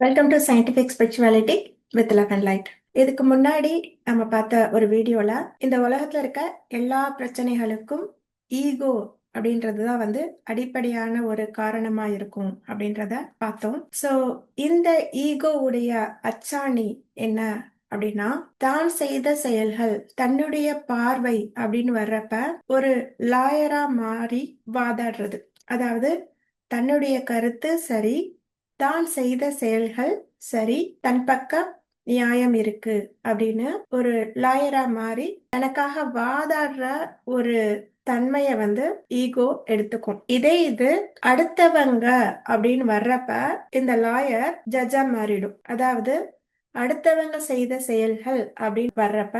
Welcome to scientific spirituality with love and light இதுக்கு முன்னாடி நம்ம பார்த்த ஒரு வீடியோல இந்த உலகத்துல இருக்க எல்லா பிரச்சனைகளுக்கும் ஈகோ அப்படின்றது தான் வந்து அடிப்படையான ஒரு காரணமா இருக்கும் அப்படின்றத பார்த்தோம். ஸோ இந்த ஈகோவுடைய அச்சாணி என்ன அப்படின்னா தான் செய்த செயல்கள் தன்னுடைய பார்வை அப்படின்னு வர்றப்ப ஒரு லாயரா மாறி வாதாடுறது. அதாவது தன்னுடைய கருத்து சரி தான் செய்த செயல்கள் சரி தன் பக்கம் நியாயம் இருக்கு அப்படின்னு ஒரு லாயரா மாறி தனக்காக வாதாடுற ஒரு தன்மைய வந்து ஈகோ எடுத்துக்கும். இதே இது அடுத்தவங்க அப்படின்னு வர்றப்ப இந்த லாயர் ஜட்ஜா மாறிடும். அதாவது அடுத்தவங்க செய்த செயல்கள் அப்படின்னு வர்றப்ப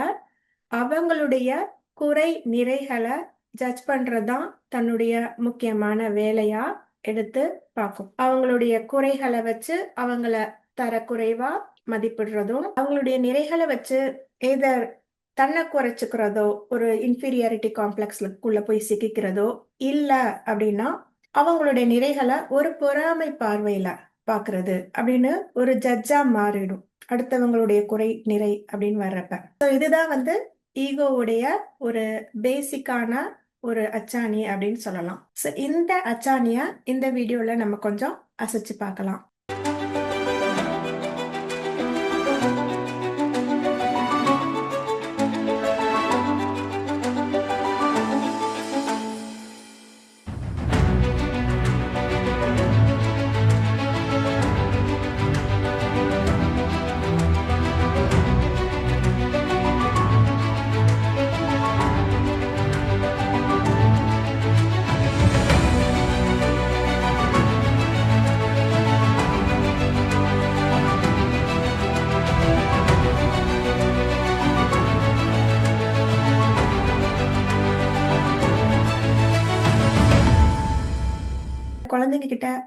அவங்களுடைய குறை நிறைகளை ஜட்ஜ் பண்றதுதான் தன்னுடைய முக்கியமான வேலையா எடுத்து பார்க்கும். அவங்களுடைய குறைகளை வச்சு அவங்கள தரக்குறைவா மதிப்பிடுறதும் அவங்களுடைய நிறைகளை வச்சு எதர் தன்னை குறைச்சிக்கிறதோ ஒரு இன்ஃபீரியாரிட்டி காம்ப்ளெக்ஸ்க்குள்ள போய் சிக்கிக்கிறதோ இல்ல அப்படின்னா அவங்களுடைய நிறைகளை ஒரு பொறாமை பார்வையில பாக்குறது அப்படின்னு ஒரு ஜட்ஜா மாறிடும். அடுத்தவங்களுடைய குறை நிறை அப்படின்னு வர்றப்ப. இதுதான் வந்து ஈகோவுடைய ஒரு பேசிக்கான ஒரு அச்சாணி அப்படின்னு சொல்லலாம். ஸோ இந்த அச்சாணியை இந்த வீடியோவில் நம்ம கொஞ்சம் அசைச்சு பார்க்கலாம்.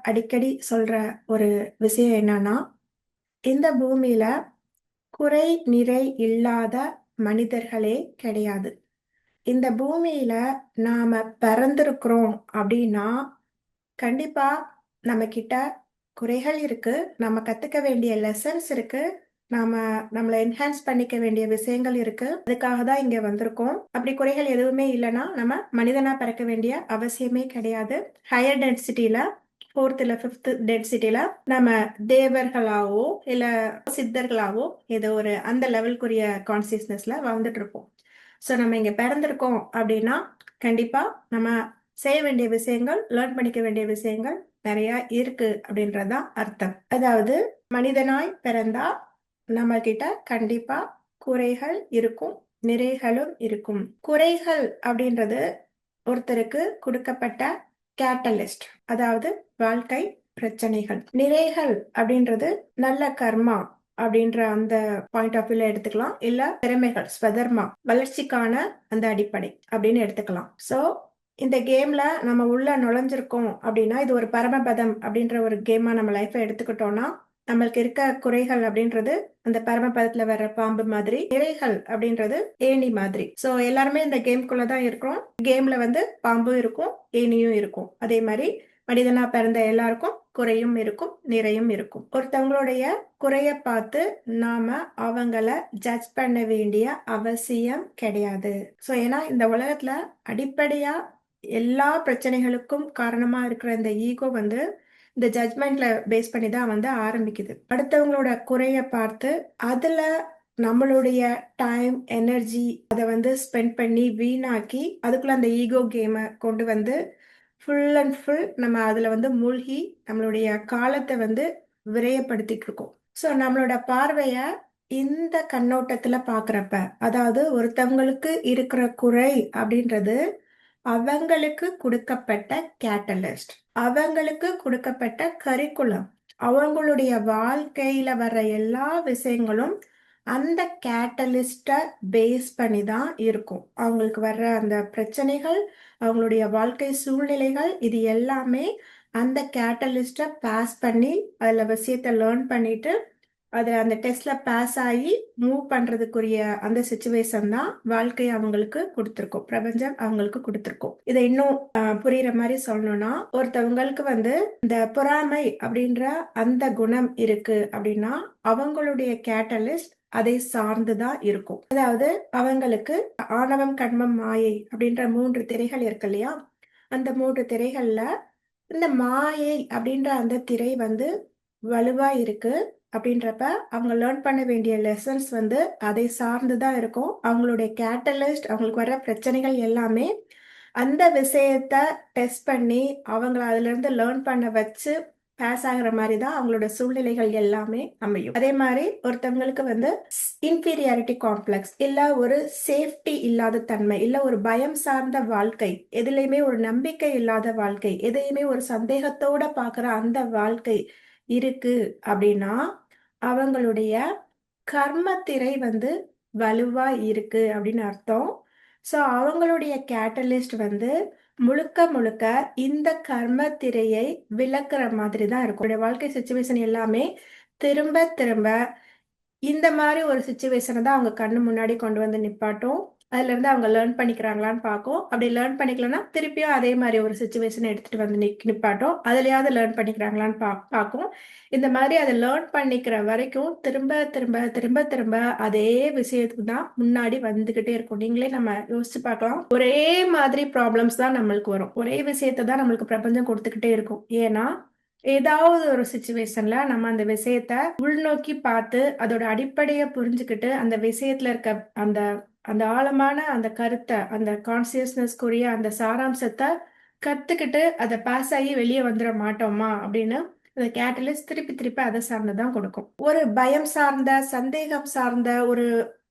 அடிக்கடி சொல்ற ஒரு விஷயம் என்னன்னா இந்த பூமியில குறை நிறை இல்லாத மனிதர்களே கிடையாது. இந்த பூமியில நாம பிறந்திருக்கிறோம் அப்படின்னா கண்டிப்பா நம்ம கிட்ட குறைகள் இருக்கு. நம்ம கத்துக்க வேண்டிய லெசன்ஸ் இருக்கு. நாம நம்மளை என்ஹான்ஸ் பண்ணிக்க வேண்டிய விஷயங்கள் இருக்கு. அதுக்காக தான் இங்க வந்திருக்கோம். அப்படி குறைகள் எதுவுமே இல்லைன்னா நம்ம மனிதனா பிறக்க வேண்டிய அவசியமே கிடையாது. ஹையர் டென்சிட்டியில ஃபோர்த் இல்ல ஃபிஃப்த் டென்சிட்டியில நம்ம தேவர்களாவோ இல்ல சித்தர்களாவோ ஏதோ ஒரு அந்த லெவலுக்குரிய கான்சியஸ்னஸ்ல வாழ்ந்துட்டு இருப்போம் ஸோ நம்ம இங்க பிறந்திருக்கோம் அப்படின்னா கண்டிப்பா நம்ம செய்ய வேண்டிய விஷயங்கள் லேர்ன் பண்ணிக்க வேண்டிய விஷயங்கள் நிறைய இருக்கு அப்படின்றதான் அர்த்தம். அதாவது மனிதனாய் பிறந்தா நம்ம கிட்ட கண்டிப்பா குறைகள் இருக்கும் நிறைகளும் இருக்கும். குறைகள் அப்படின்றது ஒருத்தருக்கு கொடுக்கப்பட்ட கேட்டலிஸ்ட் அதாவது வாழ்க்கை பிரச்சனைகள். நிறைகள் அப்படின்றது நல்ல கர்மா அப்படின்ற அந்த பாயிண்ட் ஆஃப் வியூல எடுத்துக்கலாம். இல்ல திறமைகள் ஸ்வதர்மா வளர்ச்சிக்கான அந்த அடிப்படை அப்படின்னு எடுத்துக்கலாம். சோ இந்த கேம்ல நம்ம உள்ள நுழைஞ்சிருக்கோம் அப்படின்னா இது ஒரு பரமபதம் அப்படின்ற ஒரு கேமா நம்ம லைஃப்பை எடுத்துக்கிட்டோம்னா நம்மளுக்கு இருக்க குறைகள் அப்படின்றது அந்த பரமபதத்துல வர்ற பாம்பு மாதிரி நிறைகள் அப்படின்றது ஏணி மாதிரி. சோ எல்லாருமே இந்த கேம்குள்ளதான் இருக்கிறோம். கேம்ல வந்து பாம்பும் இருக்கும் ஏணியும் இருக்கும். அதே மாதிரி மனிதனா பிறந்த எல்லாருக்கும் குறையும் இருக்கும் நிறையும் இருக்கும். ஒருத்தவங்களுடைய குறைய பார்த்து நாம அவங்கள ஜட்ஜ் பண்ண வேண்டிய அவசியம் கிடையாது. ஸோ ஏன்னா இந்த உலகத்துல அடிப்படையா எல்லா பிரச்சனைகளுக்கும் காரணமா இருக்கிற இந்த ஈகோ வந்து இந்த ஜட்மெண்ட்ல பேஸ் பண்ணி தான் வந்து ஆரம்பிக்குது. அடுத்தவங்களோட குறைய பார்த்து அதுல நம்மளுடைய டைம் எனர்ஜி அதை வந்து ஸ்பெண்ட் பண்ணி வீணாக்கி அதுக்குள்ள அந்த ஈகோ கேமை கொண்டு வந்து ஃபுல் அண்ட் ஃபுல் நம்ம அதில் வந்து மூழ்கி நம்மளுடைய காலத்தை வந்து விரயப்படுத்திட்டு இருக்கோம் ஸோ நம்மளோட பார்வையை இந்த கண்ணோட்டத்தில் பார்க்குறப்ப அதாவது ஒருத்தவங்களுக்கு இருக்கிற குறை அப்படின்றது அவங்களுக்கு கொடுக்கப்பட்ட கேட்டலிஸ்ட் அவங்களுக்கு கொடுக்கப்பட்ட கரிக்குலம் அவங்களுடைய வாழ்க்கையில வர்ற எல்லா விஷயங்களும் அந்த கேட்டலிஸ்ட்டை பேஸ் பண்ணி தான் இருக்கும். அவங்களுக்கு வர்ற அந்த பிரச்சனைகள் அவங்களுடைய வாழ்க்கை சூழ்நிலைகள் இது எல்லாமே அந்த கேட்டலிஸ்ட்டை பாஸ் பண்ணி அதில் விஷயத்தை லேர்ன் பண்ணிட்டு அதில் அந்த டெஸ்ட்ல பாஸ் ஆகி மூவ் பண்றதுக்குரிய அந்த சுச்சுவேஷன் தான் வாழ்க்கை அவங்களுக்கு கொடுத்துருக்கும். பிரபஞ்சம் அவங்களுக்கு கொடுத்துருக்கும். இதை இன்னும் புரியுற மாதிரி சொல்லணும்னா ஒருத்தவங்களுக்கு வந்து இந்த பொறாமை அப்படின்ற அந்த குணம் இருக்கு அப்படின்னா அவங்களுடைய கேட்டலிஸ்ட் அதை சார்ந்துதான் இருக்கும். அதாவது அவங்களுக்கு ஆணவம் கண்மம் மாயை அப்படின்ற மூன்று திரைகள் இருக்கு இல்லையா? அந்த மூன்று திரைகள்ல இந்த மாயை அப்படின்ற அந்த திரை வந்து வலுவா இருக்கு அப்படின்றப்ப அவங்க லேர்ன் பண்ண வேண்டிய லெசன்ஸ் வந்து அதை சார்ந்து தான் இருக்கும். அவங்களுடைய கேட்டலிஸ்ட் அவங்களுக்கு வர பிரச்சனைகள் எல்லாமே அந்த விஷயத்த டெஸ்ட் பண்ணி அவங்கள அதுல இருந்து லேர்ன் பண்ண வச்சு பாஸ் ஆகுற மாதிரி தான் அவங்களோட சூழ்நிலைகள் எல்லாமே அமையும். அதே மாதிரி ஒருத்தவங்களுக்கு வந்து இன்ஃபீரியாரிட்டி காம்ப்ளெக்ஸ் இல்ல ஒரு சேஃப்டி இல்லாத தன்மை இல்ல ஒரு பயம் சார்ந்த வாழ்க்கை எதுலையுமே ஒரு நம்பிக்கை இல்லாத வாழ்க்கை எதையுமே ஒரு சந்தேகத்தோட பார்க்குற அந்த வாழ்க்கை இருக்கு அப்படின்னா அவங்களுடைய கர்மத்திரை வந்து வலுவா இருக்கு அப்படின்னு அர்த்தம். ஸோ அவங்களுடைய கேட்டலிஸ்ட் வந்து முழுக்க முழுக்க இந்த கர்ம திரையை விளக்குற மாதிரி தான் இருக்கும். அவருடைய வாழ்க்கை சுச்சுவேஷன் எல்லாமே திரும்ப திரும்ப இந்த மாதிரி ஒரு சுச்சுவேஷனை தான் அவங்க கண்ணு முன்னாடி கொண்டு வந்து நிப்பாட்டும். அதுலேருந்து அவங்க லேர்ன் பண்ணிக்கிறாங்களான்னு பார்க்கும். அப்படி லேர்ன் பண்ணிக்கலன்னா திருப்பியும் அதே மாதிரி ஒரு சுச்சுவேஷனை எடுத்துகிட்டு வந்து நிக் நிப்பாட்டும். அதுலேயாவது லேர்ன் பண்ணிக்கிறாங்களான்னு பா பார்க்கும். இந்த மாதிரி அதை லேர்ன் பண்ணிக்கிற வரைக்கும் திரும்ப திரும்ப திரும்ப திரும்ப அதே விஷயத்துக்கு தான் முன்னாடி வந்துக்கிட்டே இருக்கும். நீங்களே நம்ம யோசிச்சு பார்க்கலாம். ஒரே மாதிரி ப்ராப்ளம்ஸ் தான் நம்மளுக்கு வரும். ஒரே விஷயத்தை தான் நம்மளுக்கு பிரபஞ்சம் கொடுத்துக்கிட்டே இருக்கும். ஏன்னா ஏதாவது ஒரு சுச்சுவேஷன்ல நம்ம அந்த விஷயத்த உள்நோக்கி பார்த்து அதோட அடிப்படையை புரிஞ்சுக்கிட்டு அந்த விஷயத்துல இருக்க அந்த அந்த ஆழமான அந்த கருத்தை அந்த கான்சியஸ்னஸ்க்குரிய அந்த சாராம்சத்தை கற்றுக்கிட்டு அதை பாஸ் ஆகி வெளியே வந்துட மாட்டோமா அப்படின்னு அந்த கேட்டலிஸ்ட் திருப்பி திருப்பி அதை சார்ந்துதான் கொடுக்கும். ஒரு பயம் சார்ந்த சந்தேகம் சார்ந்த ஒரு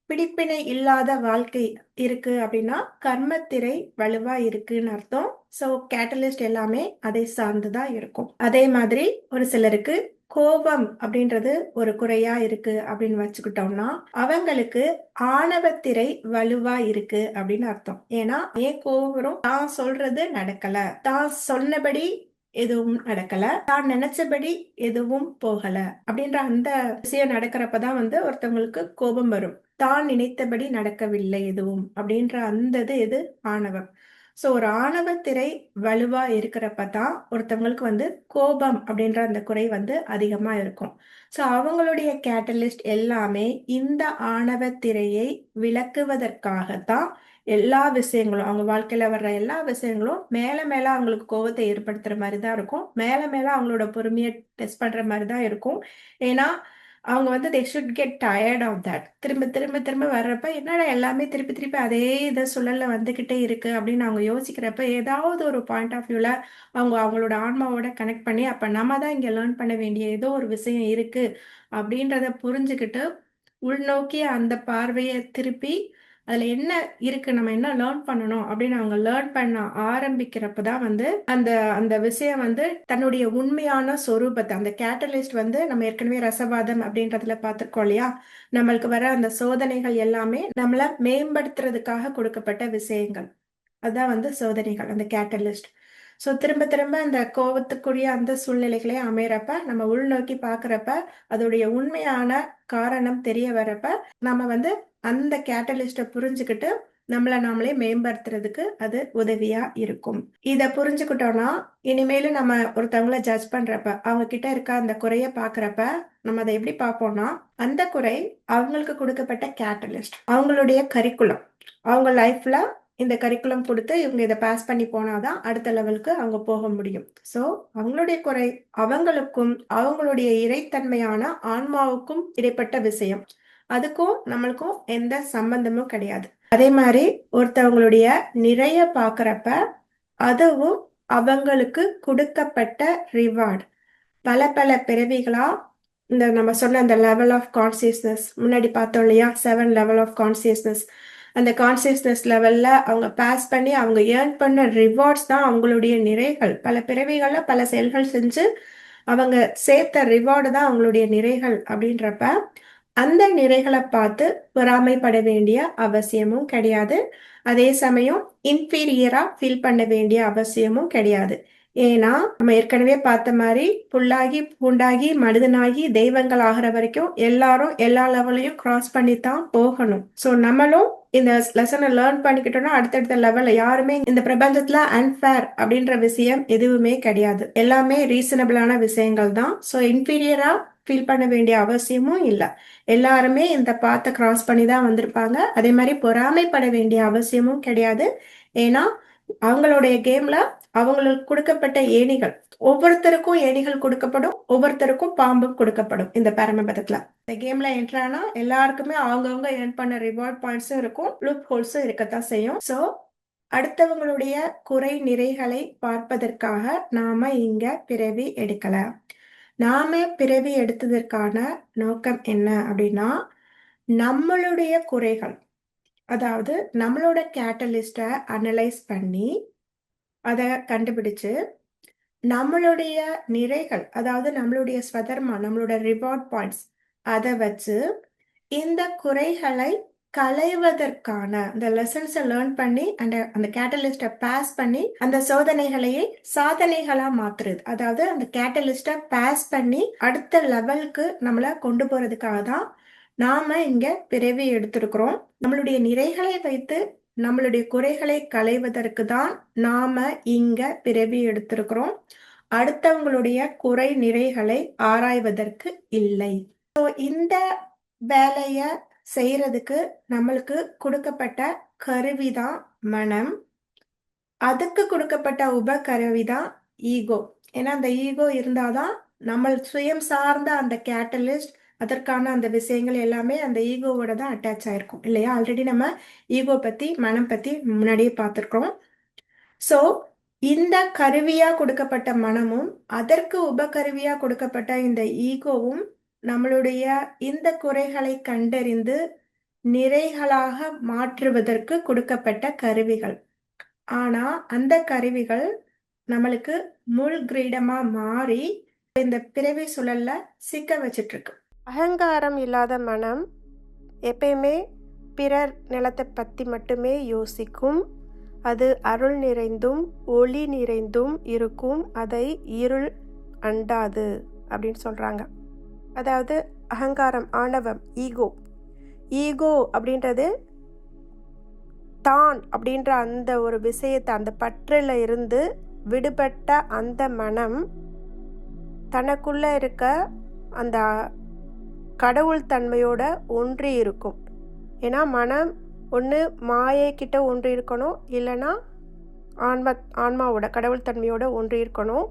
பிடிப்பினை இல்லாத வாழ்க்கை இருக்கு அப்படின்னா கர்மத்திரை வலுவா இருக்குன்னு அர்த்தம். ஸோ கேட்டலிஸ்ட் எல்லாமே அதை சார்ந்துதான் இருக்கும். அதே மாதிரி ஒரு சிலருக்கு கோபம் அப்படின்றது ஒரு குறையா இருக்கு அப்படின்னு வச்சுக்கிட்டோம்னா அவங்களுக்கு ஆணவத்திரை வலுவா இருக்கு அப்படின்னு அர்த்தம். ஏன்னா ஏன் கோபம் வரும்? தான் சொல்றது நடக்கல. தான் சொன்னபடி எதுவும் நடக்கல. தான் நினைச்சபடி எதுவும் போகல அப்படின்ற அந்த விஷயம் நடக்கிறப்பதான் வந்து ஒருத்தவங்களுக்கு கோபம் வரும். தான் நினைத்தபடி நடக்கவில்லை எதுவும் அப்படின்ற அந்த இது எது ஆணவம். ஸோ ஒரு ஆணவத்திரை வலுவா இருக்கிறப்ப தான் ஒருத்தவங்களுக்கு வந்து கோபம் அப்படின்ற அந்த குறை வந்து அதிகமா இருக்கும். ஸோ அவங்களுடைய கேட்டலிஸ்ட் எல்லாமே இந்த ஆணவத்திரையை விளக்குவதற்காகத்தான் எல்லா விஷயங்களும் அவங்க வாழ்க்கையில வர்ற எல்லா விஷயங்களும் மேல மேல அவங்களுக்கு கோபத்தை ஏற்படுத்துற மாதிரி தான் இருக்கும். மேல மேல அவங்களோட பொறுமையை டெஸ்ட் பண்ற மாதிரி தான் இருக்கும். ஏன்னா அவங்க வந்து they should get tired of that திரும்ப திரும்ப திரும்ப வர்றப்ப என்னடா எல்லாமே திருப்பி திருப்பி அதே இதை சுழல்ல வந்துக்கிட்டே இருக்கு அப்படின்னு அவங்க யோசிக்கிறப்ப ஏதாவது ஒரு பாயிண்ட் ஆஃப் வியூவில் அவங்க அவங்களோட ஆன்மாவோட கனெக்ட் பண்ணி அப்போ நம்ம தான் இங்கே லேர்ன் பண்ண வேண்டிய ஏதோ ஒரு விஷயம் இருக்கு அப்படின்றத புரிஞ்சுக்கிட்டு உள்நோக்கி அந்த பார்வையை திருப்பி அதுல என்ன இருக்கு? நம்ம என்ன லேர்ன் பண்ணணும்? அப்படின்னு அவங்க லேர்ன் பண்ண ஆரம்பிக்கிறப்ப தான் வந்து அந்த அந்த விஷயம் வந்து தன்னுடைய உண்மையான சொரூபத்தை அந்த கேட்டலிஸ்ட் வந்து நம்ம ஏற்கனவே ரசவாதம் அப்படின்றதுல பார்த்துருக்கோம் இல்லையா? நம்மளுக்கு வர அந்த சோதனைகள் எல்லாமே நம்மள மேம்படுத்துறதுக்காக கொடுக்கப்பட்ட விஷயங்கள். அதுதான் வந்து சோதனைகள் அந்த கேட்டலிஸ்ட் ஸோ திரும்ப திரும்ப அந்த கோபத்துக்குரிய அந்த சூழ்நிலைகளே அமையறப்ப நம்ம உள்நோக்கி பார்க்குறப்ப அதோடைய உண்மையான காரணம் தெரிய வரப்ப நம்ம வந்து அந்த கேட்டலிஸ்ட புரிஞ்சுக்கிட்டு நம்மளை நாமளே மேம்படுத்துறதுக்கு அது உதவியா இருக்கும். இத புரிஞ்சுக்கிட்டோம்னா இனிமேலும் நம்ம ஒருத்தவங்கள ஜட்ஜ் பண்றப்ப அவங்க கிட்ட இருக்க அந்த குறைய பாக்குறப்ப நம்ம அதை எப்படி பார்ப்போம்னா அந்த குறை அவங்களுக்கு கொடுக்கப்பட்ட கேட்டலிஸ்ட் அவங்களுடைய கரிக்குலம் அவங்க லைஃப்ல இந்த கரிக்குலம் கொடுத்து இவங்க இதை பாஸ் பண்ணி போனாதான் அடுத்த லெவலுக்கு அவங்க போக முடியும். ஸோ அவங்களுடைய குறை அவங்களுக்கும் அவங்களுடைய இறைத்தன்மையான ஆன்மாவுக்கும் இடைப்பட்ட விஷயம். அதுக்கும் நம்மளுக்கும் எந்த சம்பந்தமும் கிடையாது. அதே மாதிரி ஒருத்தவங்களுடைய நிறைய பார்க்குறப்ப அதுவும் அவங்களுக்கு கொடுக்கப்பட்ட ரிவார்டு பல பல பிறவிகளா இந்த நம்ம சொன்ன அந்த லெவல் ஆஃப் கான்சியஸ்னஸ் முன்னாடி பார்த்தோம் இல்லையா? செவன் லெவல் ஆஃப் கான்சியஸ்னஸ் அந்த கான்சியஸ்னஸ் லெவல்ல அவங்க பாஸ் பண்ணி அவங்க ஏர்ன் பண்ண ரிவார்ட்ஸ் தான் அவங்களுடைய நிறைகள். பல பிறவிகளில் பல செயல்கள் செஞ்சு அவங்க சேர்த்த ரிவார்டு தான் அவங்களுடைய நிறைகள் அப்படின்றப்ப அந்த நிறைகளை பார்த்து பொறாமைப்பட வேண்டிய அவசியமும் கிடையாது. அதே சமயம் இன்ஃபீரியரா ஃபீல் பண்ண வேண்டிய அவசியமும் கிடையாது. ஏன்னா நம்ம ஏற்கனவே பார்த்த மாதிரி புல்லாகி பூண்டாகி மனிதனாகி தெய்வங்கள் ஆகிற வரைக்கும் எல்லாரும் எல்லா லெவலையும் கிராஸ் பண்ணி தான் போகணும். ஸோ நம்மளும் இந்த லெசனை லேர்ன் பண்ணிக்கிட்டோம்னா அடுத்தடுத்த லெவல்ல யாருமே இந்த பிரபஞ்சத்துல அன்பேர் அப்படின்ற விஷயம் எதுவுமே கிடையாது. எல்லாமே ரீசனபிளான விஷயங்கள் தான். ஸோ இன்ஃபீரியரா ஃபீல் பண்ண வேண்டிய அவசியமும் இல்லை. எல்லாருமே இந்த பாத்தை கிராஸ் பண்ணி தான் வந்திருப்பாங்க. அதே மாதிரி பொறாமைப்பட வேண்டிய அவசியமும் கிடையாது. ஏன்னா அவங்களுடைய கேம்ல அவங்களுக்கு கொடுக்கப்பட்ட ஏணிகள் ஒவ்வொருத்தருக்கும் ஏணிகள் கொடுக்கப்படும் ஒவ்வொருத்தருக்கும் பாம்பும் கொடுக்கப்படும் இந்த பரமபதத்துல. இந்த கேம்ல என்ட்ரானா எல்லாருக்குமே அவங்கவுங்க ஏர்ன் பண்ண ரிவார்ட் பாயிண்ட்ஸும் இருக்கும் லுப் ஹோல்ஸும் இருக்கத்தான் செய்யும். ஸோ அடுத்தவங்களுடைய குறை நிறைகளை பார்ப்பதற்காக நாம இங்க பிறவி எடுக்கல. நாம பிறவி எடுத்ததற்கான நோக்கம் என்ன அப்படின்னா நம்மளுடைய குறைகள் அதாவது நம்மளோட கேட்டலிஸ்டை அனலைஸ் பண்ணி அதை கண்டுபிடிச்சு நம்மளுடைய நிறைகள் அதாவது நம்மளுடைய ஸ்வதர்மா நம்மளோட ரிவார்ட் பாயிண்ட்ஸ் அதை வச்சு இந்த குறைகளை களைவதற்கான அந்த லெசன்ஸை லேர்ன் பண்ணி அந்த அந்த கேட்டலிஸ்டை பாஸ் பண்ணி அந்த சோதனைகளையே சாதனைகளாக மாத்துறது. அதாவது அந்த கேட்டலிஸ்டை பாஸ் பண்ணி அடுத்த லெவலுக்கு நம்மளை கொண்டு போகிறதுக்காக தான் நாம் இங்கே பிறவி எடுத்திருக்கிறோம். நம்மளுடைய நிறைகளை வைத்து நம்மளுடைய குறைகளை களைவதற்கு தான் நாம் இங்கே பிறவி எடுத்திருக்கிறோம். அடுத்தவங்களுடைய குறை நிறைகளை ஆராய்வதற்கு இல்லை. ஸோ இந்த வேலையை செய்யறதுக்கு நம்மளுக்கு கொடுக்கப்பட்ட கருவி தான் மனம். அதுக்கு கொடுக்கப்பட்ட உபகருவி தான் ஈகோ. ஏன்னா அந்த ஈகோ இருந்தாதான் நம்ம சுயம் சார்ந்த அந்த கேட்டலிஸ்ட் அதற்கான அந்த விஷயங்கள் எல்லாமே அந்த ஈகோவோட தான் அட்டாச் ஆயிருக்கும் இல்லையா? ஆல்ரெடி நம்ம ஈகோ பத்தி மனம் பத்தி முன்னாடியே பார்த்துருக்கோம் ஸோ இந்த கருவியா கொடுக்கப்பட்ட மனமும் அதற்கு உபகருவியா கொடுக்கப்பட்ட இந்த ஈகோவும் நம்மளுடைய இந்த குறைகளை கண்டறிந்து நிறைகளாக மாற்றுவதற்கு கொடுக்கப்பட்ட கருவிகள். ஆனா அந்த கருவிகள் நம்மளுக்கு முள் கிரீடமா மாறி இந்த பிறவி சுழல்ல சிக்க வச்சிட்டு இருக்கு அகங்காரம் இல்லாத மனம் எப்பயுமே பிறர் நிலத்தை பற்றி மட்டுமே யோசிக்கும். அது அருள் நிறைந்தும் ஒளி நிறைந்தும் இருக்கும். அதை இருள் அண்டாது அப்படின்னு சொல்கிறாங்க அதாவது அகங்காரம் ஆணவம் ஈகோ. ஈகோ அப்படின்றது தான் அப்படின்ற அந்த ஒரு விஷயத்தை அந்த பற்றில் இருந்து விடுபட்ட அந்த மனம் தனக்குள்ளே இருக்க அந்த கடவுள் தன்மையோட ஒன்றி இருக்கும். ஏன்னா மனம் ஒன்று மாயை கிட்ட ஒன்றி இருக்கணும் இல்லைன்னா ஆன்ம ஆன்மாவோட கடவுள் தன்மையோட ஒன்றி இருக்கணும்.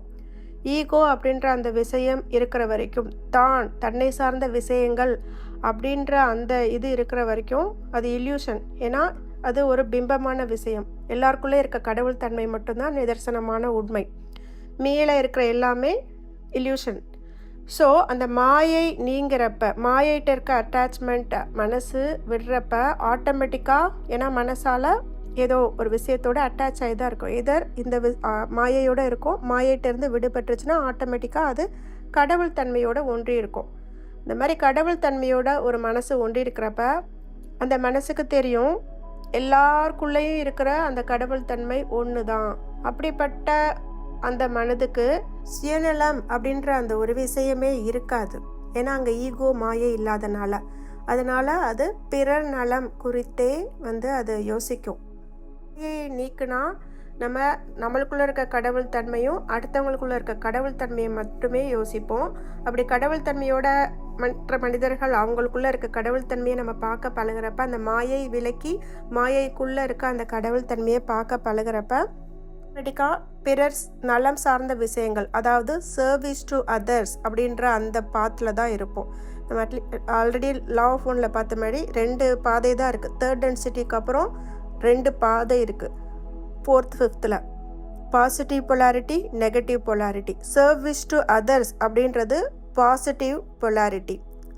ஈகோ அப்படின்ற அந்த விஷயம் இருக்கிற வரைக்கும் தான் தன்னை சார்ந்த விஷயங்கள் அப்படின்ற அந்த இது இருக்கிற வரைக்கும் அது இல்யூஷன் ஏன்னா அது ஒரு பிம்பமான விஷயம். எல்லாருக்குள்ளே இருக்க கடவுள் தன்மை மட்டும்தான் நிதர்சனமான உண்மை. மேலே இருக்கிற எல்லாமே இல்யூஷன் ஸோ அந்த மாயை நீங்கிறப்ப மாயிட்ட இருக்க அட்டாச்மெண்ட் மனசு விடுறப்ப ஆட்டோமேட்டிக்காக ஏன்னா மனசால் ஏதோ ஒரு விஷயத்தோட அட்டாச் ஆகி தான் இருக்கும். எதர் இந்த வி மாயையோடு இருக்கும். மாயிட்டேருந்து விடுபட்டுருச்சுன்னா ஆட்டோமேட்டிக்காக அது கடவுள் தன்மையோட ஒன்றி இருக்கும் இந்த மாதிரி கடவுள் தன்மையோட ஒரு மனசு ஒன்றி இருக்கிறப்ப அந்த மனசுக்கு தெரியும் எல்லாருக்குள்ளேயும் இருக்கிற அந்த கடவுள் தன்மை ஒன்று தான் அப்படிப்பட்ட அந்த மனதுக்கு சுயநலம் அப்படின்ற அந்த ஒரு விஷயமே இருக்காது. ஏன்னா அங்கே ஈகோ மாயை இல்லாதனால. அதனால் அது பிறர் நலம் குறித்தே வந்து அது யோசிக்கும். நீக்குனா நம்ம நம்மளுக்குள்ளே இருக்க கடவுள் தன்மையும் அடுத்தவங்களுக்குள்ளே இருக்க கடவுள் தன்மையை மட்டுமே யோசிப்போம். அப்படி கடவுள் தன்மையோட மற்ற மனிதர்கள் அவங்களுக்குள்ளே இருக்க கடவுள் தன்மையை நம்ம பார்க்க பழகிறப்ப அந்த மாயை விலக்கி மாயைக்குள்ளே இருக்க அந்த கடவுள் தன்மையை பார்க்க பழகிறப்ப ஆட்டோமேட்டிக்காக பிறர் நலம் சார்ந்த விஷயங்கள் அதாவது சர்வீஸ் டு அதர்ஸ் அப்படின்ற அந்த பாத்தில் தான் இருப்போம். நம்ம ஆல்ரெடி லா ஆஃப் ஒனில் பார்த்த மாதிரி ரெண்டு பாதை தான் இருக்குது தேர்ட் டென்சிட்டிக்கு அப்புறம் ரெண்டு பாதை இருக்குது fourth ஃபிஃப்த்தில் positive polarity negative polarity service to others அப்படின்றது positive polarity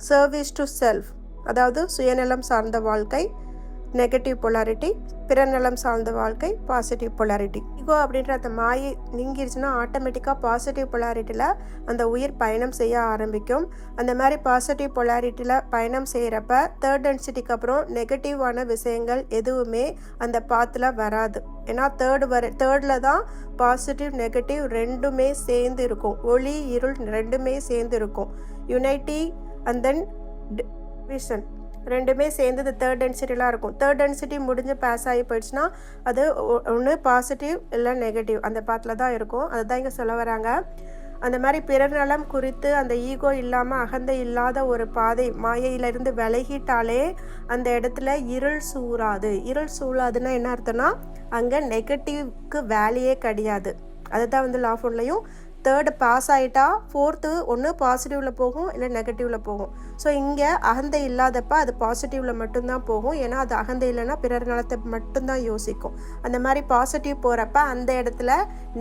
service to self அதாவது சுயநலம் சார்ந்த வாழ்க்கை. நெகட்டிவ் பொலாரிட்டி பிறநலம் சார்ந்த வாழ்க்கை பாசிட்டிவ் பொலாரிட்டி ஈகோ அப்படின்ற அந்த மாயை நீங்கிருச்சுன்னா ஆட்டோமேட்டிக்காக பாசிட்டிவ் பொலாரிட்டியில் அந்த உயிர் பயணம் செய்ய ஆரம்பிக்கும். அந்த மாதிரி பாசிட்டிவ் பொலாரிட்டியில் பயணம் செய்கிறப்ப தேர்ட் டென்சிட்டிக்கு அப்புறம் நெகட்டிவான விஷயங்கள் எதுவுமே அந்த பாத்தில் வராது. ஏன்னா தேர்டு வர தேர்டில் தான் பாசிட்டிவ் நெகட்டிவ் ரெண்டுமே சேர்ந்து இருக்கும். ஒளி இருள் ரெண்டுமே சேர்ந்து இருக்கும். யுனைட்டி அண்ட் தென் விஷன் ரெண்டுமே சேர்ந்து தேர்ட் டென்சிட்டிலாம் இருக்கும். தேர்ட் டென்சிட்டி முடிஞ்சு பாஸ் ஆகி போயிடுச்சுன்னா அது ஒன்று பாசிட்டிவ் இல்லை நெகட்டிவ் அந்த பாத்தில் தான் இருக்கும். அதுதான் இங்கே சொல்ல வராங்க. அந்த மாதிரி பிறர் நலம் குறித்து அந்த ஈகோ இல்லாமல் அகந்தை இல்லாத ஒரு பாதை மாயையிலிருந்து விலகிட்டாலே அந்த இடத்துல இருள் சூறாது. இருள் சூழாதுன்னா என்ன அர்த்தம்னா அங்கே நெகட்டிவ்க்கு வேலையே கிடையாது. அதுதான் வந்து லாஃபோன்லையும் தேர்டு பாஸ் ஆகிட்டா ஃபோர்த்து ஒன்று பாசிட்டிவில் போகும் இல்லை நெகட்டிவில் போகும். ஸோ இங்கே அகந்தை இல்லாதப்ப அது பாசிட்டிவில் மட்டும்தான் போகும். ஏன்னா அது அகந்தை இல்லைன்னா பிறர் நலத்தை மட்டும்தான் யோசிக்கும். அந்த மாதிரி பாசிட்டிவ் போகிறப்ப அந்த இடத்துல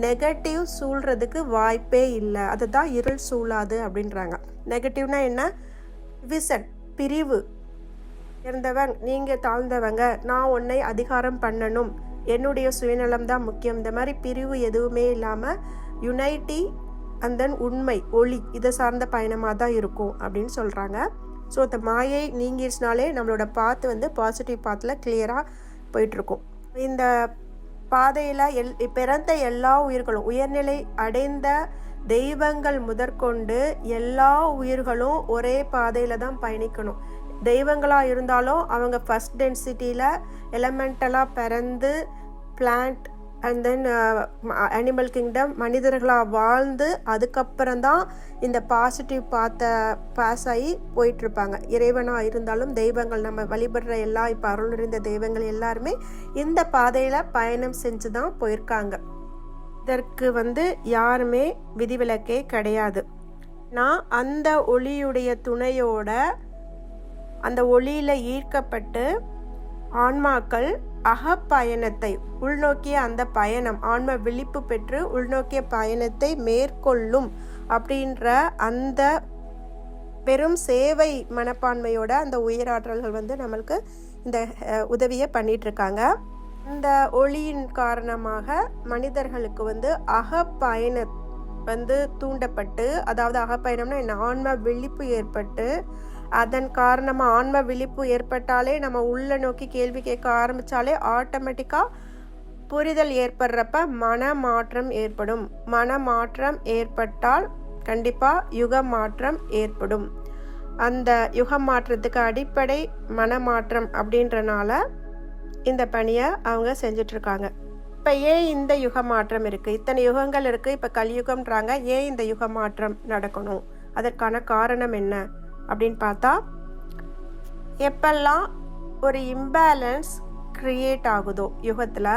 நெகட்டிவ் சூழ்கிறதுக்கு வாய்ப்பே இல்லை. அதுதான் இருள் சூழாது அப்படின்றாங்க. நெகட்டிவ்னா என்ன? விசன் பிரிவு. இருந்தவன் நீங்கள் தாழ்ந்தவங்க நான் உன்னை அதிகாரம் பண்ணணும். என்னுடைய சுயநலம் தான் முக்கியம். இந்த மாதிரி பிரிவு எதுவுமே இல்லாமல் யுனைட்டி அண்ட் தென் உண்மை ஒளி இதை சார்ந்த பயணமாக தான் இருக்கும் அப்படின்னு சொல்கிறாங்க ஸோ இந்த மாயை நீங்கிடுச்சுனாலே நம்மளோட பாத்து வந்து பாசிட்டிவ் பாத்தில் கிளியராக போயிட்டுருக்கும். இந்த பாதையில் எல் பிறந்த எல்லா உயிர்களும் உயர்நிலை அடைந்த தெய்வங்கள் முதற்கொண்டு எல்லா உயிர்களும் ஒரே பாதையில் தான் பயணிக்கணும். தெய்வங்களாக இருந்தாலும் அவங்க ஃபஸ்ட் டென்சிட்டியில் எலமெண்டலாக பிறந்து plant and then animal kingdom மனிதர்களாக வாழ்ந்து அதுக்கப்புறம் தான் இந்த பாசிட்டிவ் பார்த்த பாஸ் ஆகி போயிட்டுருப்பாங்க. இறைவனாக இருந்தாலும் தெய்வங்கள் நம்ம வழிபடுற எல்லா இப்போ அருள் இருந்த தெய்வங்கள் எல்லாருமே இந்த பாதையில் பயணம் செஞ்சு தான் போயிருக்காங்க. இதற்கு வந்து யாருமே விதிவிலக்கே கிடையாது. நான் அந்த ஒளியுடைய துணையோட அந்த ஒளியில் ஈர்க்கப்பட்டு ஆன்மாக்கள் அகப்பயணத்தை உள்நோக்கிய அந்த பயணம் ஆன்ம விழிப்பு பெற்று உள்நோக்கிய பயணத்தை மேற்கொள்ளும் அப்படின்ற அந்த பெரும் சேவை மனப்பான்மையோட அந்த உயிராற்றல்கள் வந்து நம்மளுக்கு இந்த உதவியை பண்ணிகிட்ருக்காங்க இந்த ஒளியின் காரணமாக மனிதர்களுக்கு வந்து அகப்பயண வந்து தூண்டப்பட்டு அதாவது அகப்பயணம்னா என்ன? ஆன்ம விழிப்பு ஏற்பட்டு அதன் காரணமாக ஆன்ம விழிப்பு ஏற்பட்டாலே நம்ம உள்ள நோக்கி கேள்வி கேட்க ஆரம்பித்தாலே ஆட்டோமேட்டிக்காக புரிதல் ஏற்படுறப்ப மன மாற்றம் ஏற்படும். மன மாற்றம் ஏற்பட்டால் கண்டிப்பாக யுக மாற்றம் ஏற்படும். அந்த யுக மாற்றத்துக்கு அடிப்படை மன மாற்றம் அப்படின்றனால இந்த பணியை அவங்க செஞ்சிட்ருக்காங்க. இப்போ ஏன் இந்த யுக மாற்றம் இருக்குது இத்தனை யுகங்கள் இருக்குது இப்போ கலியுகம்ன்றாங்க ஏன் இந்த யுக மாற்றம் நடக்கணும்? அதற்கான காரணம் என்ன? அப்படின்னு பார்த்தா எப்பெல்லாம் ஒரு இம்பேலன்ஸ் க்ரியேட் ஆகுதோ யுகத்தில்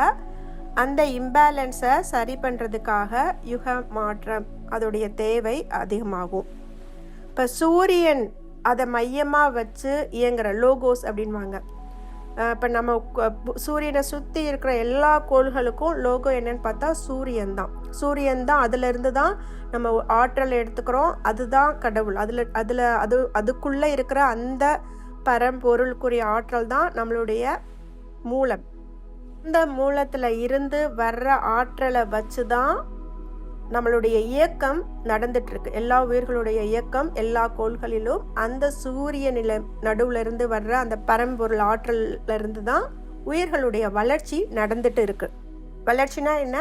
அந்த இம்பேலன்ஸை சரி பண்ணுறதுக்காக யுக மாற்றம் அதோடைய தேவை அதிகமாகும். இப்போ சூரியன் அதை மையமாக வச்சு இயங்குற லோகோஸ் அப்படின்வாங்க. இப்போ நம்ம சூரியனை சுற்றி இருக்கிற எல்லா கோள்களுக்கும் லோகோ என்னன்னு பார்த்தா சூரியன் தான் சூரியன் தான் அதுலேருந்து தான் நம்ம ஆற்றல் எடுத்துக்கிறோம். அதுதான் கடவுள். அதில் அதில் அது அதுக்குள்ளே இருக்கிற அந்த பரம்பொருளுக்குரிய ஆற்றல் தான் நம்மளுடைய மூலம். இந்த மூலத்தில் இருந்து வர்ற ஆற்றலை வச்சு தான் நம்மளுடைய இயக்கம் நடந்துட்டுருக்கு. எல்லா உயிர்களுடைய இயக்கம் எல்லா கோள்களிலும் அந்த சூரிய நில நடுவில் இருந்து வர்ற அந்த பரம்பொருள் ஆற்றல்ல இருந்து தான் உயிர்களுடைய வளர்ச்சி நடந்துட்டு இருக்கு வளர்ச்சினா என்ன?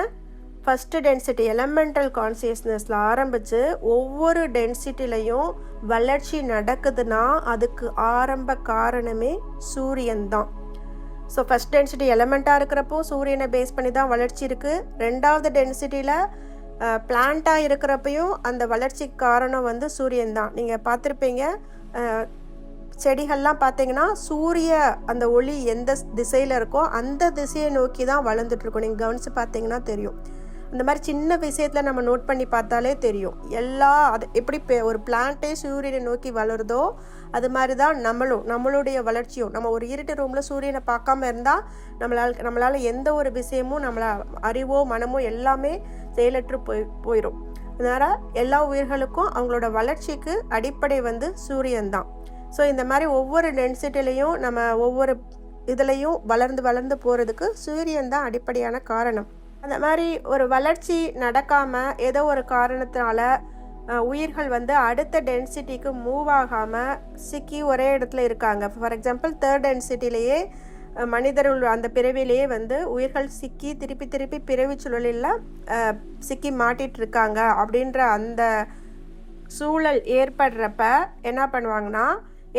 ஃபஸ்ட்டு டென்சிட்டி எலமெண்டல் கான்சியஸ்னஸில் ஆரம்பித்து ஒவ்வொரு டென்சிட்டிலையும் வளர்ச்சி நடக்குதுன்னா அதுக்கு ஆரம்ப காரணமே சூரியன் தான். ஸோ ஃபஸ்ட் டென்சிட்டி எலமெண்ட்டாக இருக்கிறப்போ சூரியனை பேஸ் பண்ணி தான் வளர்ச்சி இருக்குது ரெண்டாவது டென்சிட்டியில் பிளான்ட்டாக இருக்கிறப்பையும் அந்த வளர்ச்சிக்கு காரணம் வந்து சூரியன் தான். நீங்கள் பார்த்துருப்பீங்க செடிகள்லாம் பார்த்தீங்கன்னா சூரிய அந்த ஒளி எந்த திசையில் இருக்கோ அந்த திசையை நோக்கி தான் வளர்ந்துட்டுருக்கும் நீங்கள் கவனித்து பார்த்தீங்கன்னா தெரியும். இந்த மாதிரி சின்ன விஷயத்தில் நம்ம நோட் பண்ணி பார்த்தாலே தெரியும். எல்லா அது எப்படி ஒரு பிளான்ட்டே சூரியனை நோக்கி வளருதோ அது மாதிரி தான் நம்மளும் நம்மளுடைய வளர்ச்சியும். நம்ம ஒரு இருட்டு ரூமில் சூரியனை பார்க்காம இருந்தால் நம்மளால் நம்மளால் எந்த ஒரு விஷயமும் நம்மளை அறிவோ மனமோ எல்லாமே செயலற்று போய் போயிடும் அதனால் எல்லா உயிர்களுக்கும் அவங்களோட வளர்ச்சிக்கு அடிப்படை வந்து சூரியன் தான். ஸோ இந்த மாதிரி ஒவ்வொரு டென்சிட்டிலையும் நம்ம ஒவ்வொரு இதுலேயும் வளர்ந்து வளர்ந்து போகிறதுக்கு சூரியன் தான் அடிப்படையான காரணம். அந்த மாதிரி ஒரு வளர்ச்சி நடக்காமல் ஏதோ ஒரு காரணத்தினால உயிர்கள் வந்து அடுத்த டென்சிட்டிக்கு மூவ் ஆகாமல் சிக்கி ஒரே இடத்துல இருக்காங்க. ஃபார் எக்ஸாம்பிள் தேர்ட் டென்சிட்டிலேயே மனிதர்கள் அந்த பிறவிலேயே வந்து உயிர்கள் சிக்கி திருப்பி திருப்பி பிறவி சூழலில் சிக்கி மாட்டிகிட்டு இருக்காங்க அப்படின்ற அந்த சூழல் ஏற்படுறப்ப என்ன பண்ணுவாங்கன்னா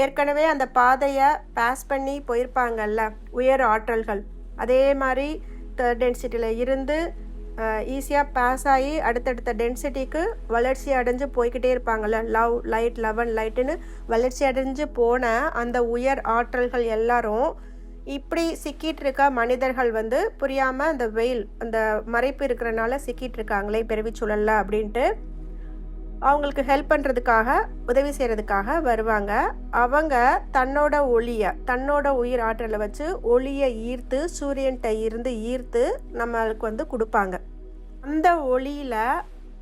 ஏற்கனவே அந்த பாதையை பாஸ் பண்ணி போயிருப்பாங்கல்ல உயர் ஆற்றல்கள். அதே மாதிரி தேர்ட் டென்சிட்டியில் இருந்து ஈஸியாக பாஸ் ஆகி அடுத்தடுத்த டென்சிட்டிக்கு வளர்ச்சி அடைஞ்சு போய்கிட்டே இருப்பாங்கல்ல? லவ் லைட் லெவன் லைட்டுன்னு வளர்ச்சி அடைஞ்சு போன அந்த உயர் ஆற்றல்கள் எல்லாரும் இப்படி சிக்கிட்டு இருக்க மனிதர்கள் வந்து புரியாமல் அந்த வெயில் அந்த மறைப்பு இருக்கிறனால சிக்கிட்டு இருக்காங்களே பிறவி சூழலில் அப்படின்ட்டு அவங்களுக்கு ஹெல்ப் பண்ணுறதுக்காக உதவி செய்கிறதுக்காக வருவாங்க. அவங்க தன்னோட ஒளியை தன்னோட உயிர் ஆற்றலை வச்சு ஒளியை ஈர்த்து சூரியன்கிட்ட இருந்து ஈர்த்து நம்மளுக்கு வந்து கொடுப்பாங்க. அந்த ஒளியில்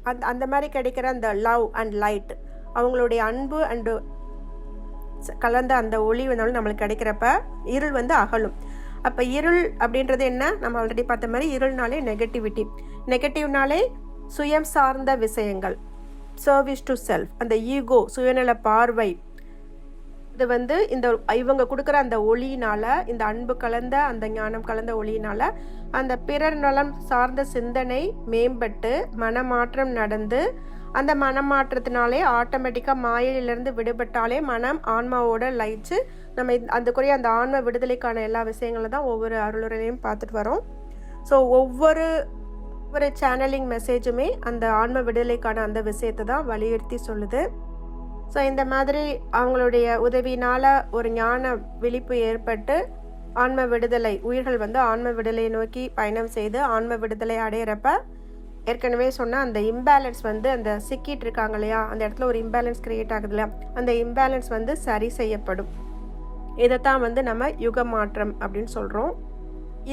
அந்த அந்த மாதிரி கிடைக்கிற அந்த லவ் அண்ட் லைட் அவங்களுடைய அன்பு அண்டு கலந்த அந்த ஒளி வந்தாலும் நம்மளுக்கு கிடைக்கிறப்ப இருள் வந்து அகலும். அப்போ இருள் அப்படின்றது என்ன? நம்ம ஆல்ரெடி பார்த்த மாதிரி இருள்னாலே நெகட்டிவிட்டி நெகட்டிவ்னாலே சுயம் சார்ந்த விஷயங்கள். சர்வீஸ் டு செல்ஃப் அந்த ஈகோ சுயநல பார்வை. இது வந்து இந்த இவங்க கொடுக்குற அந்த ஒளியினால இந்த அன்பு கலந்த அந்த ஞானம் கலந்த ஒளியினால அந்த பிறர் நலம் சார்ந்த சிந்தனை மேம்பட்டு மனமாற்றம் நடந்து அந்த மனமாற்றத்தினாலே ஆட்டோமேட்டிக்காக மாயிலிருந்து விடுபட்டாலே மனம் ஆன்மாவோட லயிச்சு நம்ம அந்த அதுக்குரிய அந்த ஆன்ம விடுதலைக்கான எல்லா விஷயங்களும் தான் ஒவ்வொரு அருளுரையிலையும் பார்த்துட்டு வரோம். ஸோ ஒவ்வொரு ஒரு சேனலிங் மெசேஜுமே அந்த ஆன்ம விடுதலைக்கான அந்த விஷயத்தை தான் வலியுறுத்தி சொல்லுது. ஸோ இந்த மாதிரி அவங்களுடைய உதவினால ஒரு ஞான விழிப்பு ஏற்பட்டு ஆன்ம விடுதலை உயிர்கள் வந்து ஆன்ம விடுதலையை நோக்கி பயணம் செய்து ஆன்ம விடுதலை அடையிறப்ப ஏற்கனவே சொன்ன அந்த இம்பேலன்ஸ் வந்து அந்த சிக்கிட்டு இருக்காங்க இல்லையா? அந்த இடத்துல ஒரு இம்பேலன்ஸ் கிரியேட் ஆகுது இல்லையா? அந்த இம்பேலன்ஸ் வந்து சரி செய்யப்படும். இதைத்தான் வந்து நம்ம யுக மாற்றம் அப்படின்னு சொல்கிறோம்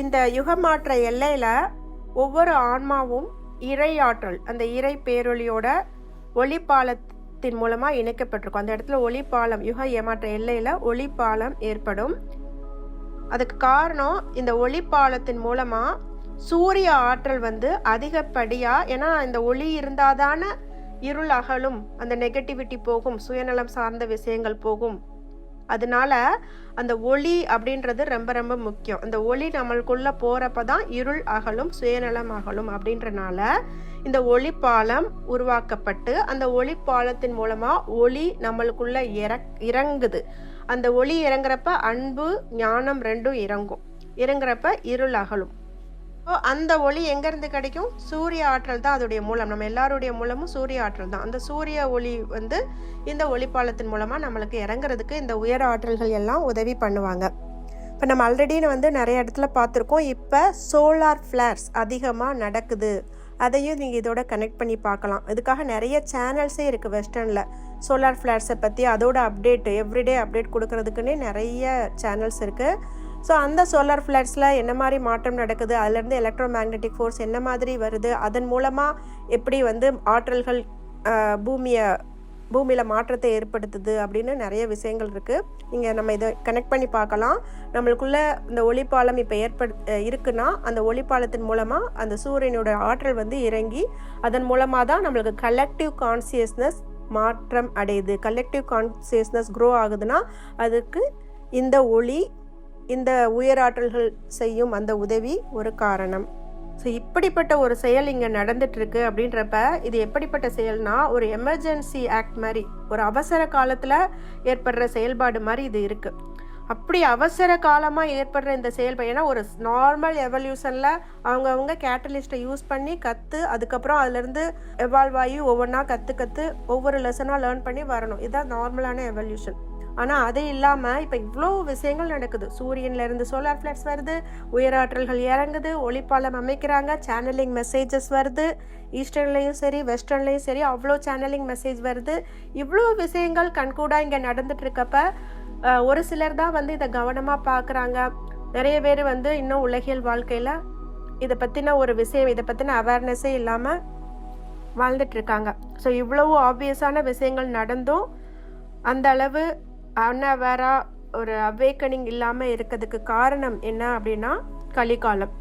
இந்த யுக மாற்ற எல்லையில் ஒவ்வொரு ஆன்மாவும் இறை ஆற்றல் அந்த இறை பேரொளியோட ஒளிப்பாலத்தின் மூலமாக இணைக்கப்பட்டிருக்கும். அந்த இடத்துல ஒளிப்பாலம் யுக ஏமாற்ற எல்லையில் ஒளிப்பாலம் ஏற்படும். அதுக்கு காரணம் இந்த ஒளிப்பாலத்தின் மூலமாக சூரிய ஆற்றல் வந்து அதிகப்படியாக ஏன்னா இந்த ஒளி இருந்தாதான இருள் அகலும் அந்த நெகட்டிவிட்டி போகும் சுயநலம் சார்ந்த விஷயங்கள் போகும். அதனால அந்த ஒளி அப்படின்றது ரொம்ப ரொம்ப முக்கியம். அந்த ஒளி நம்மளுக்குள்ள போறப்ப தான் இருள் அகலும் சுயநலம் அகலும் அப்படின்றனால இந்த ஒளிப்பாலம் உருவாக்கப்பட்டு அந்த ஒளிப்பாலத்தின் மூலமா ஒளி நம்மளுக்குள்ள இறக் இறங்குது. அந்த ஒளி இறங்குறப்ப அன்பு ஞானம் ரெண்டும் இறங்கும். இறங்குறப்ப இருள் அகலும். அந்த ஒளி எங்கேருந்து கிடைக்கும்? சூரிய ஆற்றல் தான் அதோடைய மூலம். நம்ம எல்லாருடைய மூலமும் சூரிய ஆற்றல் தான். அந்த சூரிய ஒளி வந்து இந்த ஒளிப்பாலத்தின் மூலமாக நம்மளுக்கு இறங்குறதுக்கு இந்த உயர் ஆற்றல்கள் எல்லாம் உதவி பண்ணுவாங்க. இப்போ நம்ம ஆல்ரெடி வந்து நிறைய இடத்துல பார்த்துருக்கோம். இப்போ சோலார் ஃப்ளேர்ஸ் அதிகமாக நடக்குது. அதையும் நீங்கள் இதோட கனெக்ட் பண்ணி பார்க்கலாம். இதுக்காக நிறைய சேனல்ஸே இருக்குது வெஸ்டர்னில் சோலார் ஃப்ளேர்ஸை பற்றி அதோட அப்டேட் எவ்ரிடே அப்டேட் கொடுக்கறதுக்குன்னே நிறைய சேனல்ஸ் இருக்குது ஸோ அந்த சோலார் ஃப்ளட்ஸில் என்ன மாதிரி மாற்றம் நடக்குது? அதுலேருந்து எலக்ட்ரோ மேக்னெட்டிக் ஃபோர்ஸ் என்ன மாதிரி வருது? அதன் மூலமாக எப்படி வந்து ஆற்றல்கள் பூமியை பூமியில் மாற்றத்தை ஏற்படுத்துது அப்படின்னு நிறைய விஷயங்கள் இருக்குது இங்கே நம்ம இதை கனெக்ட் பண்ணி பார்க்கலாம். நம்மளுக்குள்ள இந்த ஒளிப்பாலம் இப்போ ஏற்படு இருக்குன்னா அந்த ஒளிப்பாலத்தின் மூலமாக அந்த சூரியனோட ஆற்றல் வந்து இறங்கி அதன் மூலமாக தான் நம்மளுக்கு கலெக்டிவ் கான்சியஸ்னஸ் மாற்றம் அடையுது. கலெக்டிவ் கான்சியஸ்னஸ் க்ரோ ஆகுதுன்னா அதுக்கு இந்த ஒளி இந்த உயராற்றல்கள் செய்யும் அந்த உதவி ஒரு காரணம். ஸோ இப்படிப்பட்ட ஒரு செயல் இங்கே நடந்துட்டுருக்கு அப்படின்றப்ப இது எப்படிப்பட்ட செயல்னா ஒரு எமர்ஜென்சி ஆக்ட் மாதிரி ஒரு அவசர காலத்தில் ஏற்படுற செயல்பாடு மாதிரி இது இருக்குது அப்படி அவசர காலமாக ஏற்படுற இந்த செயல்பாடு ஏன்னா ஒரு நார்மல் எவல்யூஷனில் அவங்கவுங்க கேட்டலிஸ்ட்டை யூஸ் பண்ணி கற்று அதுக்கப்புறம் அதுலேருந்து எவால்வ் ஆகி ஒவ்வொன்றா கற்று கற்று ஒவ்வொரு லெசனாக லேர்ன் பண்ணி வரணும். இதுதான் நார்மலான எவல்யூஷன் ஆனால் அது இல்லாமல் இப்போ இவ்வளோ விஷயங்கள் நடக்குது. சூரியன்லேருந்து சோலார் ஃப்ளெக்ஸ் வருது உயராற்றல்கள் இறங்குது ஒளிப்பாலம் அமைக்கிறாங்க சேனலிங் மெசேஜஸ் வருது ஈஸ்டர்ன்லேயும் சரி வெஸ்டர்ன்லேயும் சரி அவ்வளோ சேனலிங் மெசேஜ் வருது. இவ்வளோ விஷயங்கள் கண்கூடாக இங்கே நடந்துட்டுருக்கப்ப ஒரு சிலர் தான் வந்து இதை கவனமாக பார்க்குறாங்க நிறைய பேர் வந்து இன்னும் உலகியல் வாழ்க்கையில் இதை பற்றின ஒரு விஷயம் இதை பற்றின அவேர்னஸே இல்லாமல் வாழ்ந்துட்டுருக்காங்க. ஸோ இவ்வளவு ஆப்வியஸான விஷயங்கள் நடந்தும் அந்த அளவு அன்அவேராக ஒரு அவேக்கனிங் இல்லாமல் இருக்கிறதுக்கு காரணம் என்ன அப்படின்னா கலிகாலம்.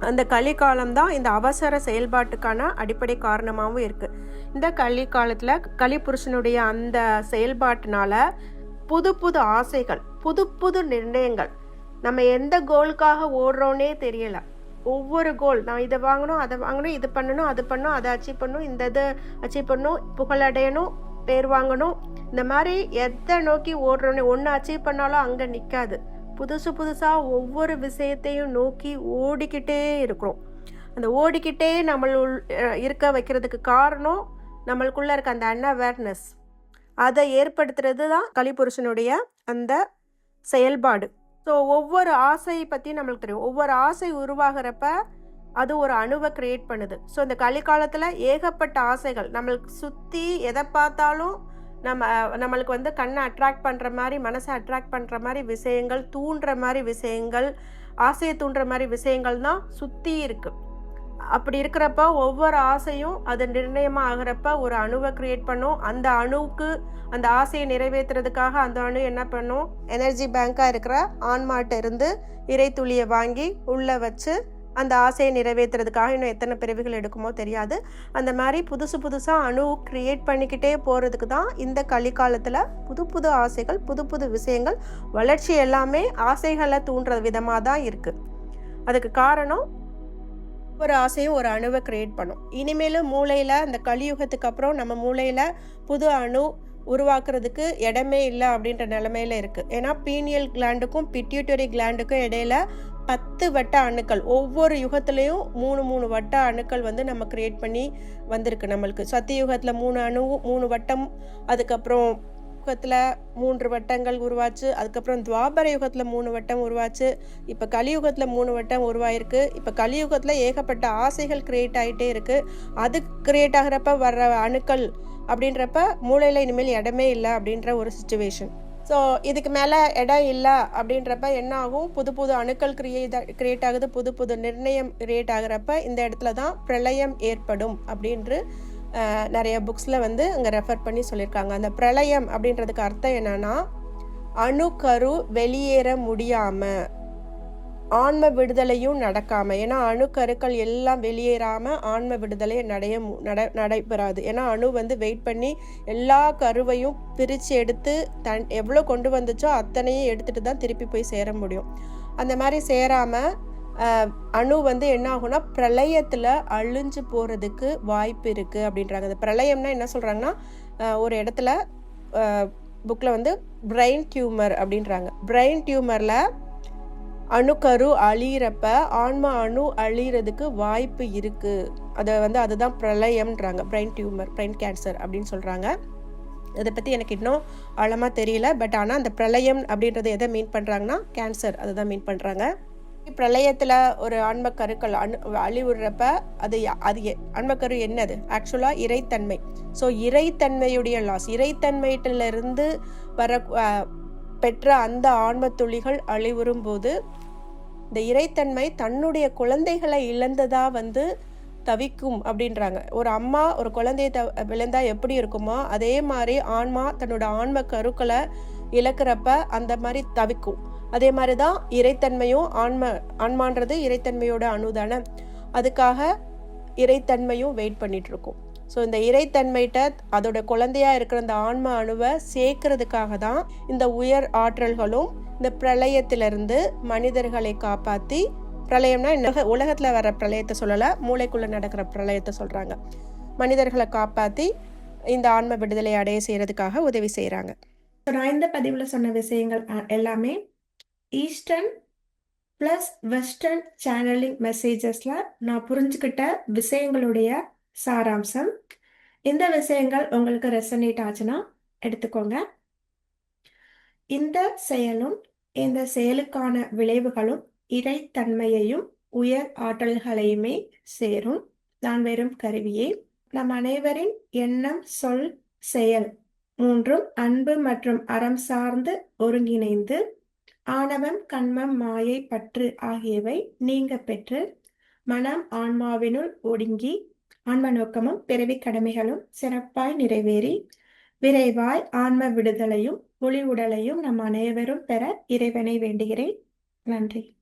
அந்த கலிகாலம் தான் இந்த அவசர செயல்பாட்டுக்கான அடிப்படை காரணமாகவும் இருக்குது இந்த கலிகாலத்தில் கலிபுருஷனுடைய அந்த செயல்பாட்டினால புது புது ஆசைகள் புது புது நிர்ணயங்கள் நம்ம எந்த கோலுக்காக ஓடுறோன்னே தெரியல. ஒவ்வொரு கோல் நான் இதை வாங்கணும் அதை வாங்கணும் இது பண்ணணும் அது பண்ணணும் அதை அச்சீவ் பண்ணணும் இந்த இதை அச்சீவ் பண்ணணும் புகழடையணும் பேர் வாங்கணும் இந்த மாதிரி எதை நோக்கி ஓடுறோன்னு ஒன்று அச்சீவ் பண்ணாலும் அங்கே நிற்காது புதுசு புதுசாக ஒவ்வொரு விஷயத்தையும் நோக்கி ஓடிக்கிட்டே இருக்கிறோம். அந்த ஓடிக்கிட்டே நம்மள் இருக்க வைக்கிறதுக்கு காரணம் நம்மளுக்குள்ளே இருக்க அந்த அன்அவேர்னஸ் அதை ஏற்படுத்துறது தான் கலிபுருஷனுடைய அந்த செயல்பாடு. ஸோ ஒவ்வொரு ஆசையை பற்றி நம்மளுக்கு தெரியும். ஒவ்வொரு ஆசை உருவாகிறப்ப அது ஒரு அணுவை கிரியேட் பண்ணுது. ஸோ இந்த கலிக்காலத்தில் ஏகப்பட்ட ஆசைகள். நம்மளுக்கு சுற்றி எதை பார்த்தாலும் நம்ம நம்மளுக்கு வந்து கண்ணை அட்ராக்ட் பண்ணுற மாதிரி மனசை அட்ராக்ட் பண்ணுற மாதிரி விஷயங்கள் தூண்டுற மாதிரி விஷயங்கள் ஆசையை தூண்டுற மாதிரி விஷயங்கள் தான் சுற்றி இருக்குது அப்படி இருக்கிறப்ப ஒவ்வொரு ஆசையும் அது நிர்ணயமாக ஆகிறப்ப ஒரு அணுவை க்ரியேட் பண்ணும். அந்த அணுவுக்கு அந்த ஆசையை நிறைவேற்றுறதுக்காக அந்த அணு என்ன பண்ணும்? எனர்ஜி பேங்காக இருக்கிற ஆன்மாட்ட இருந்து இறை துளியை வாங்கி உள்ளே வச்சு அந்த ஆசையை நிறைவேற்றுறதுக்காக இன்னும் எத்தனை பிரிவுகள் எடுக்குமோ தெரியாது. அந்த மாதிரி புதுசு புதுசாக அணு க்ரியேட் பண்ணிக்கிட்டே போகிறதுக்கு தான் இந்த கலிக்காலத்தில் புது புது ஆசைகள் புது புது விஷயங்கள் வளர்ச்சி எல்லாமே ஆசைகளை தூண்டுற விதமாக தான் இருக்குது அதுக்கு காரணம் ஒரு ஆசையும் ஒரு அணுவை க்ரியேட் பண்ணும். இனிமேலும் மூளையில் அந்த கலியுகத்துக்கு அப்புறம் நம்ம மூளையில் புது அணு உருவாக்குறதுக்கு இடமே இல்லை அப்படின்ற நிலமையில இருக்குது ஏன்னா பீனியல் கிளாண்டுக்கும் பிட்யூட்டரி கிளாண்டுக்கும் இடையில பத்து வட்ட அணுக்கள். ஒவ்வொரு யுகத்துலேயும் மூணு மூணு வட்ட அணுக்கள் வந்து நம்ம கிரியேட் பண்ணி வந்திருக்கு நம்மளுக்கு. சத்தியுகத்தில் மூணு அணு மூணு வட்டம் அதுக்கப்புறம் யுகத்தில் மூன்று வட்டங்கள் உருவாச்சு அதுக்கப்புறம் துவாபர யுகத்தில் மூணு வட்டம் உருவாச்சு இப்போ கலியுகத்தில் மூணு வட்டம் உருவாயிருக்கு இப்போ கலியுகத்தில் ஏகப்பட்ட ஆசைகள் கிரியேட் ஆகிட்டே இருக்குது அது கிரியேட் ஆகிறப்ப வர்ற அணுக்கள் அப்படின்றப்ப மூளையில் இனிமேல் இடமே இல்லை அப்படின்ற ஒரு சுச்சுவேஷன் ஸோ இதுக்கு மேலே இடம் இல்லை அப்படின்றப்ப என்ன ஆகும் புது புது அணுக்கள் கிரியேட் கிரியேட் ஆகுது. புது புது நிர்ணயம் கிரியேட் ஆகிறப்ப இந்த இடத்துல தான் பிரளயம் ஏற்படும் அப்படின்று நிறைய புக்ஸில் வந்து அங்கே ரெஃபர் பண்ணி சொல்லியிருக்காங்க அந்த பிரளயம் அப்படின்றதுக்கு அர்த்தம் என்னன்னா அணுக்கரு வெளியேற முடியாமல் ஆன்ம விடுதலையும் நடக்காமல் ஏன்னா அணுக்கருக்கள் எல்லாம் வெளியேறாமல் ஆன்ம விடுதலை நடைய நட நடைபெறாது. ஏன்னா அணு வந்து வெயிட் பண்ணி எல்லா கருவையும் பிரித்து எடுத்து தன் எவ்வளோ கொண்டு வந்துச்சோ அத்தனையும் எடுத்துகிட்டு தான் திருப்பி போய் சேர முடியும். அந்த மாதிரி சேராமல் அணு வந்து என்ன ஆகும்னா பிரளயத்தில் அழிஞ்சு போகிறதுக்கு வாய்ப்பு இருக்குது அப்படின்றாங்க. அந்த பிரளயம்னா என்ன சொல்கிறாங்கன்னா ஒரு இடத்துல புக்கில் வந்து பிரெயின் டியூமர் அப்படின்றாங்க. பிரெயின் டியூமரில் அணுக்கரு அழியிறப்ப ஆன்மா அணு அழியிறதுக்கு வாய்ப்பு இருக்குது அதை வந்து அதுதான் பிரளயம்ன்றாங்க. பிரெயின் டியூமர் பிரெயின் கேன்சர் அப்படின்னு சொல்கிறாங்க இதை பற்றி எனக்கு இன்னும் ஆழமாக தெரியல. பட் ஆனால் அந்த பிரளயம் அப்படின்றத எதை மீன் பண்ணுறாங்கன்னா கேன்சர் அதை தான் மீன் பண்ணுறாங்க பிரளயத்தில் ஒரு ஆன்மக்கருக்கள் அணு அழிவுறப்ப அது அது ஆன்மக்கரு என்னது? ஆக்சுவலாக இறைத்தன்மை. ஸோ இறைத்தன்மையுடைய லாஸ் இறைத்தன்மையிட்டிலிருந்து வர பெற்ற அந்த ஆன்ம துளிகள் அழிவுறும் போது இந்த இறைத்தன்மை தன்னுடைய குழந்தைகளை இழந்ததா வந்து தவிக்கும் அப்படின்றாங்க. ஒரு அம்மா ஒரு குழந்தைய த விழுந்தா எப்படி இருக்குமோ அதே மாதிரி ஆன்மா தன்னோட ஆன்ம கருக்களை இழக்கிறப்ப அந்த மாதிரி தவிக்கும். அதே மாதிரி தான் இறைத்தன்மையும் ஆன்ம ஆன்மான்றது இறைத்தன்மையோட அணுதானே. அதுக்காக இறைத்தன்மையும் வெயிட் பண்ணிட்டு இருக்கும். ஸோ இந்த இறைத்தன்மைகிட்ட அதோட குழந்தையா இருக்கிற அந்த ஆன்ம அணுவை சேர்க்கறதுக்காக தான் இந்த உயர் ஆற்றல்களும் இந்த பிரளயத்திலிருந்து மனிதர்களை காப்பாற்றி பிரளயம்னா என்ன உலகத்தில் வர பிரளயத்தை சொல்லலை மூளைக்குள்ளே நடக்கிற பிரளயத்தை சொல்கிறாங்க மனிதர்களை காப்பாற்றி இந்த ஆன்ம விடுதலை அடைய செய்கிறதுக்காக உதவி செய்கிறாங்க நான் இந்த பதிவில் சொன்ன விஷயங்கள் எல்லாமே ஈஸ்டர்ன் ப்ளஸ் வெஸ்டர்ன் சேனலிங் மெசேஜஸில் நான் புரிஞ்சுக்கிட்ட விஷயங்களுடைய சாராம்சம். இந்த விஷயங்கள் உங்களுக்கு ரெசனேட் ஆச்சுன்னா எடுத்துக்கோங்க. இந்த செயலும் இந்த செயலுக்கான விளைவுகளும் இறைத்தன்மையையும் உயர் ஆற்றல்களையுமே சேரும். நான் வெறும் கருவியே. நம் அனைவரின் எண்ணம் சொல் செயல் மூன்றும் அன்பு மற்றும் அறம் சார்ந்து ஒருங்கிணைந்து ஆணவம் கண்மம் மாயை பற்று ஆகியவை நீங்க பெற்று மனம் ஆன்மாவினுள் ஒடுங்கி ஆன்ம நோக்கமும் பிறவி கடமைகளும் சிறப்பாய் நிறைவேறி விரைவாய் ஆன்ம விடுதலையும் ஒளி உடலையும் நம் அனைவரும் பெற இறைவனை வேண்டுகிறேன். நன்றி.